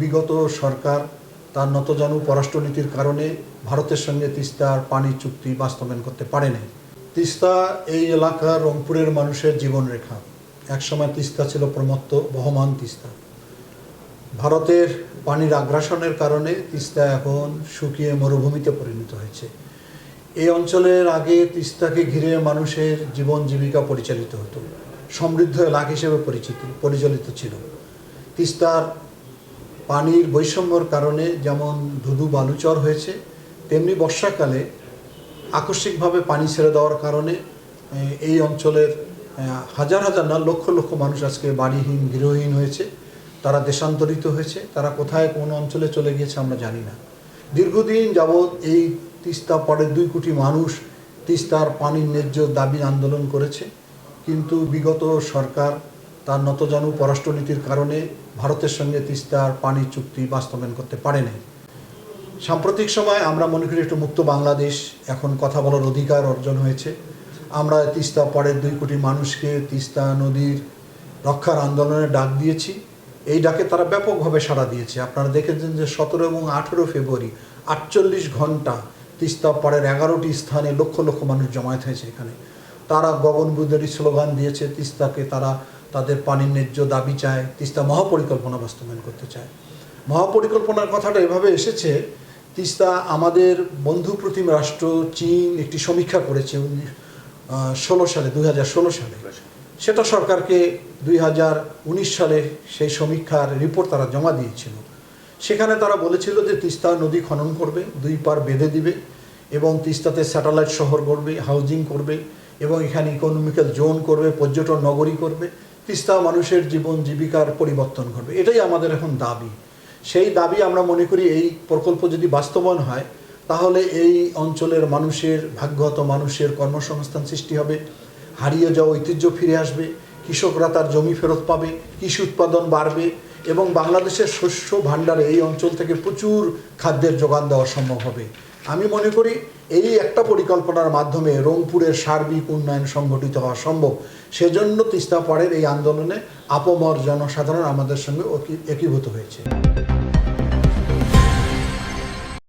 বিগত সরকার তার নতজানু পররাষ্ট্রনীতির কারণে ভারতের সঙ্গে তিস্তার পানি চুক্তি বাস্তবায়ন করতে পারেনি তিস্তা এই এলাকার রংপুরের মানুষের জীবনরেখা। একসময় তিস্তা ছিল প্রমত্ত, বহমান তিস্তা। ভারতের পানির আগ্রাসনের কারণে তিস্তা এখন শুকিয়ে মরুভূমিতে পরিণত হয়েছে। এই অঞ্চলের আগে তিস্তাকে ঘিরে মানুষের জীবন জীবিকা পরিচালিত হতো। সমৃদ্ধ এলাকা হিসেবে পরিচিত, পরিচালিত ছিল। তিস্তার পানির বৈষম্যর কারণে যেমন ধুধু বালুচর হয়েছে, তেমনি বর্ষাকালে আকস্মিকভাবে পানি ছেড়ে দেওয়ার কারণে এই অঞ্চলের হাজার হাজার না, লক্ষ লক্ষ মানুষ আজকে বাড়িহীন গৃহহীন হয়েছে। তারা দেশান্তরিত হয়েছে। তারা কোথায়, কোন অঞ্চলে চলে গিয়েছে আমরা জানি না। দীর্ঘদিন যাবৎ এই তিস্তা পরের দুই কোটি মানুষ তিস্তার পানির ন্যায্য দাবি আন্দোলন করেছে। কিন্তু বিগত সরকার তার নতজানু পররাষ্ট্রনীতির কারণে ভারতের সঙ্গে তিস্তার পানি চুক্তি বাস্তবায়ন করতে পারেনি সাম্প্রতিক সময় আমরা মনে করি একটু মুক্ত বাংলাদেশ, এখন কথা বলার অধিকার অর্জন হয়েছে। আমরা তিস্তা পরের দুই কোটি মানুষকে তিস্তা নদীর রক্ষার আন্দোলনে ডাক দিয়েছি। এই ডাকে তারা ব্যাপকভাবে সাড়া দিয়েছে। আপনারা দেখেছেন যে সতেরো এবং আঠেরো ফেব্রুয়ারি আটচল্লিশ ঘণ্টা তিস্তা পরের এগারোটি স্থানে লক্ষ লক্ষ মানুষ জমায়েত হয়েছে এখানে। তারা গগনবুদ্ধেরই স্লোগান দিয়েছে, তিস্তাকে তারা তাদের পানির ন্যায্য দাবি চায়, তিস্তা মহাপরিকল্পনা বাস্তবায়ন করতে চায়। মহাপরিকল্পনার কথাটা এভাবে এসেছে, তিস্তা আমাদের বন্ধু প্রতিম রাষ্ট্র চীন একটি সমীক্ষা করেছে ষোলো সালে, দুই হাজার ষোলো সালে। সেটা সরকারকে দুই হাজার উনিশ সালে সেই সমীক্ষার রিপোর্ট তারা জমা দিয়েছিল। সেখানে তারা বলেছিল যে তিস্তা নদী খনন করবে, দুই পার বেঁধে দিবে এবং তিস্তাতে স্যাটেলাইট শহর করবে হাউজিং করবে এবং এখানে ইকোনমিক্যাল জোন করবে, পর্যটন নগরী করবে। তিস্তা মানুষের জীবন জীবিকার পরিবর্তন করবে এটাই আমাদের এখন দাবি। সেই দাবি আমরা মনে করি এই প্রকল্প যদি বাস্তবায়ন হয়, তাহলে এই অঞ্চলের মানুষের ভাগ্যহত মানুষের কর্মসংস্থান সৃষ্টি হবে, হারিয়ে যাওয়া ঐতিহ্য ফিরে আসবে, কৃষকরা তার জমি ফেরত পাবে, কৃষি উৎপাদন বাড়বে এবং বাংলাদেশের শস্য ভাণ্ডারে এই অঞ্চল থেকে প্রচুর খাদ্যের যোগান দেওয়া সম্ভব হবে। আমি মনে করি এই একটা পরিকল্পনার মাধ্যমে রংপুরের সার্বিক উন্নয়ন সংগঠিত হওয়া সম্ভব। সেজন্য তিস্তা পাড়ের এই আন্দোলনে আপমর জনসাধারণ আমাদের সঙ্গে একীভূত হয়েছে।